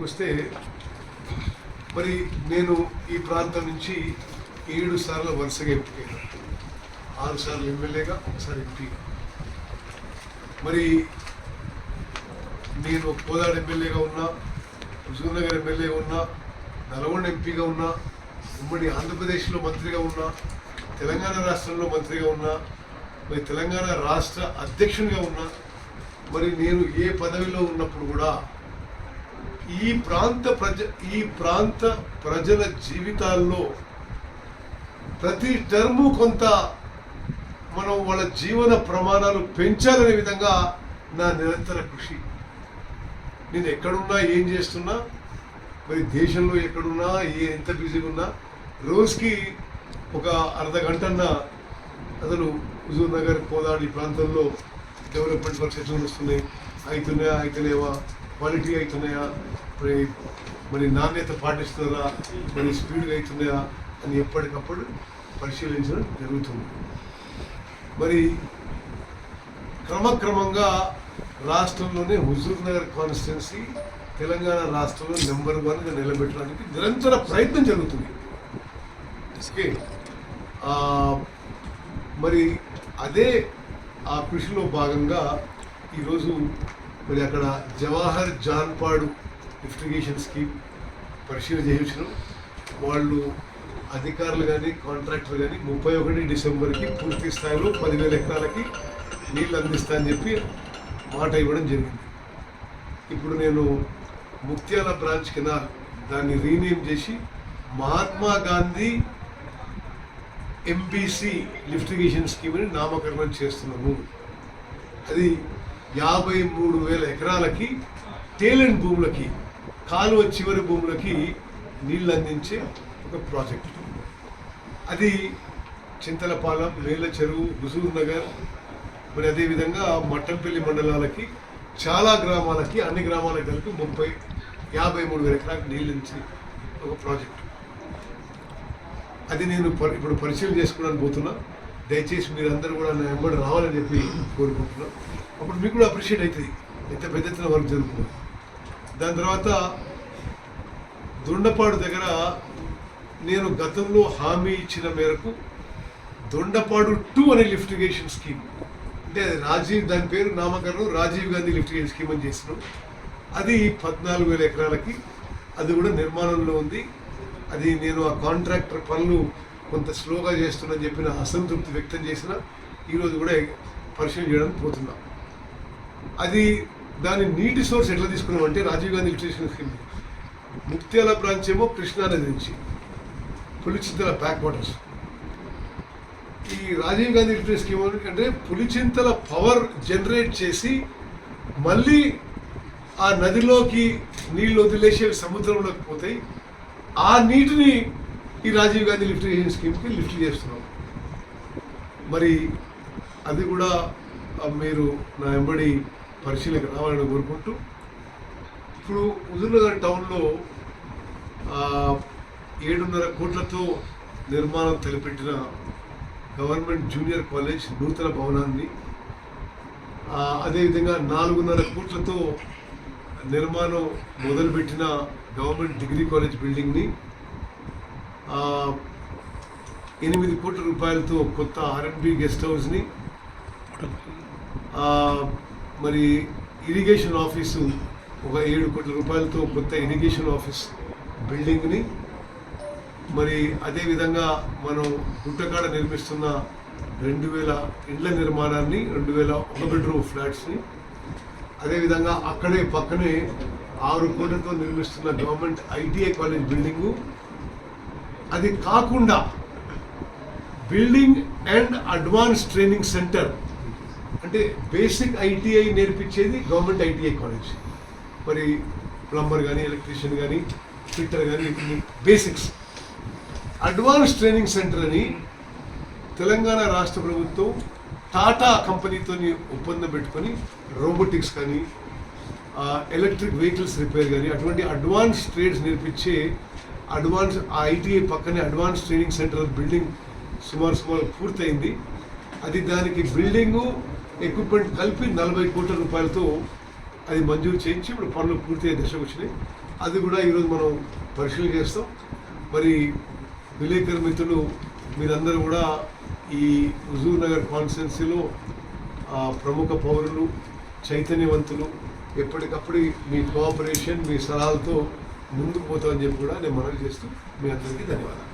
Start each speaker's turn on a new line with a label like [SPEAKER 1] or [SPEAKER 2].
[SPEAKER 1] వస్తే మరి నేను ఈ ప్రాంతం నుంచి ఏడు సార్లు వరుసగా ఎంపికయ్యాను ఆరు సార్లు ఎమ్మెల్యేగా ఒకసారి ఎంపీగా మరి నేను కోదాడు ఎమ్మెల్యేగా ఉన్నా హుజూర్నగర్ ఎమ్మెల్యేగా ఉన్నా నల్గొండ ఎంపీగా ఉన్నా ఉమ్మడి ఆంధ్రప్రదేశ్లో మంత్రిగా ఉన్నా తెలంగాణ రాష్ట్రంలో మంత్రిగా ఉన్నా మరి తెలంగాణ రాష్ట్ర అధ్యక్షునిగా ఉన్నా మరి నేను ఏ పదవిలో ఉన్నప్పుడు కూడా ఈ ప్రాంత ప్రజ ఈ ప్రాంత ప్రజల జీవితాల్లో ప్రతి టర్ము కొంత మనం వాళ్ళ జీవన ప్రమాణాలు పెంచాలనే విధంగా నా నిరంతర కృషి. నేను ఎక్కడున్నా ఏం చేస్తున్నా మరి దేశంలో ఎక్కడున్నా ఏ ఎంత బిజీగా ఉన్నా రోజుకి ఒక అర్ధ గంటన్న అసలు హుజూర్ నగర్ కోదాడు ఈ ప్రాంతంలో డెవలప్మెంట్ వర్క్స్ ఎట్లా వస్తున్నాయి అవుతున్నాయా అయితేనేవా క్వాలిటీ అవుతున్నాయా మరి మరి నాణ్యత పాటిస్తున్నారా? మరి స్పీడ్గా అవుతున్నాయా అని ఎప్పటికప్పుడు పరిశీలించడం జరుగుతుంది. మరి క్రమక్రమంగా రాష్ట్రంలోనే హుజూర్ నగర్ కాన్స్టిట్యున్సీ తెలంగాణ రాష్ట్రంలో నెంబర్ వన్గా నిలబెట్టడానికి నిరంతర ప్రయత్నం జరుగుతుంది. ఓకే. మరి అదే ఆ కృషిలో భాగంగా ఈరోజు మరి అక్కడ జవాహర్ జాన్పాడు లిఫ్టిగేషన్ స్కీమ్ పరిశీలన చేయించడం. వాళ్ళు అధికారులు కానీ కాంట్రాక్టర్ కానీ ముప్పై ఒకటి డిసెంబర్కి పూర్తి స్థాయిలో పదివేల ఎకరాలకి నీళ్ళు అందిస్తా అని చెప్పి మాట ఇవ్వడం జరిగింది. ఇప్పుడు నేను ముత్యాల బ్రాంచ్ కింద దాన్ని రీనేమ్ చేసి Mahatma Gandhi MPC lift irrigation scheme అని నామకరణం చేస్తున్నాము. అది యాభై మూడు వేల ఎకరాలకి టేలెంట్ భూములకి కాలువ చివరి భూములకి నీళ్ళు అందించే ఒక ప్రాజెక్ట్. అది చింతలపాలెం మేల చెరువు హుజూర్ నగర్ మరి అదేవిధంగా మట్టంపల్లి మండలాలకి చాలా గ్రామాలకి అన్ని గ్రామాలకు కలిపి ముప్పై యాభై మూడు వేల ఎకరాలకు నీళ్ళు ఇచ్చి ఒక ప్రాజెక్టు. అది నేను ఇప్పుడు పరిశీలన చేసుకోవడానికి పోతున్నా. దయచేసి మీరందరూ కూడా నా వెంబడి రావాలని చెప్పి కోరుకుంటున్నాను అప్పుడు మీకు కూడా అప్రిషియేట్ అవుతుంది. ఎంత పెద్ద ఎత్తున వర్క్ జరుగుతుంది. దాని తర్వాత దొండపాడు దగ్గర నేను గతంలో హామీ ఇచ్చిన మేరకు దొండపాడు టూ అనే లిఫ్టిగేషన్ స్కీమ్ అంటే రాజీవ్ దాని పేరు నామకరణం రాజీవ్ గాంధీ లిఫ్టిగేషన్ స్కీమ్ అని చేసినాం. అది పద్నాలుగు వేల ఎకరాలకి అది కూడా నిర్మాణంలో ఉంది. అది నేను ఆ కాంట్రాక్టర్ పనులు కొంత స్లోగా చేస్తున్నా చెప్పిన అసంతృప్తి వ్యక్తం చేసిన ఈరోజు కూడా పరిశీలన చేయడానికి పోతున్నాం. అది దాని నీటి సోర్స్ ఎట్లా తీసుకున్నాం అంటే Rajiv Gandhi electrician scheme Muktyala branch ఏమో కృష్ణానది నుంచి. పులిచింతల బ్యాక్ వాటర్స్ ఈ రాజీవ్ గాంధీ లిఫ్టిగేషన్ స్కీమ్ అంటే పులిచింతల పవర్ జనరేట్ చేసి మళ్ళీ ఆ నదిలోకి నీళ్ళు వదిలేసి సముద్రంలోకి పోతాయి. ఆ నీటిని ఈ రాజీవ్ గాంధీ లిఫ్టిగేషన్ స్కీమ్కి లిఫ్ట్ చేస్తున్నాం. మరి అది కూడా మీరు నా వెంబడి పరిశీలనకు రావాలని కోరుకుంటూ ఇప్పుడు హుజూర్నగర్ టౌన్లో ఏడున్నర కోట్లతో నిర్మాణం తలపెట్టిన గవర్నమెంట్ జూనియర్ కాలేజ్ నూతన భవనాన్ని అదేవిధంగా నాలుగున్నర కోట్లతో నిర్మాణం మొదలుపెట్టిన గవర్నమెంట్ డిగ్రీ కాలేజ్ బిల్డింగ్ని ఎనిమిది కోట్ల రూపాయలతో కొత్త ఆర్ఎండ్బి గెస్ట్ హౌస్ని మరి ఇరిగేషన్ ఆఫీసు ఒక ఏడు కోట్ల రూపాయలతో కొత్త ఇరిగేషన్ ఆఫీస్ బిల్డింగ్ని మరి అదేవిధంగా మనం గుట్టకాడ నిర్మిస్తున్న రెండు వేల ఇండ్ల నిర్మాణాన్ని రెండు వేల ఒక బెడ్రూమ్ ఫ్లాట్స్ని అదేవిధంగా అక్కడే పక్కనే ఆరు కోట్లతో నిర్మిస్తున్న గవర్నమెంట్ ఐటీఐ కాలేజ్ బిల్డింగు అది కాకుండా building and advance training centre అంటే బేసిక్ ఐటీఐ నేర్పించేది గవర్నమెంట్ ఐటీఐ కాలేజ్. మరి ప్లంబర్ కానీ ఎలక్ట్రీషియన్ కానీ ఫిట్టర్ కానీ బేసిక్స్. అడ్వాన్స్ ట్రైనింగ్ సెంటర్ అని తెలంగాణ రాష్ట్ర ప్రభుత్వం టాటా కంపెనీతో ఒప్పందం పెట్టుకొని రోబోటిక్స్ కానీ ఎలక్ట్రిక్ వెహికల్స్ రిపేర్ కానీ అటువంటి అడ్వాన్స్ ట్రేడ్స్ నేర్పించే అడ్వాన్స్ ఆ ఐటీఐ పక్కనే అడ్వాన్స్ ట్రైనింగ్ సెంటర్ బిల్డింగ్ సుమారు సుమారు పూర్తయింది. అది దానికి బిల్డింగు ఎక్విప్మెంట్ కలిపి నలభై కోట్ల రూపాయలతో అది మంజూరు చేయించి ఇప్పుడు పనులు పూర్తి దశకు వచ్చినాయి. అది కూడా ఈరోజు మనం పరిశీలన చేస్తాం. మరి విలేకరు మిత్రులు మీరందరూ కూడా ఈ హుజూర్ నగర్ కాన్స్టిట్యున్సీలో ప్రముఖ పౌరులు చైతన్యవంతులు ఎప్పటికప్పుడు మీ కోఆపరేషన్ మీ సలహాలతో ముందుకు పోతామని చెప్పి కూడా నేను మనవి చేస్తూ మీ అందరికీ ధన్యవాదాలు.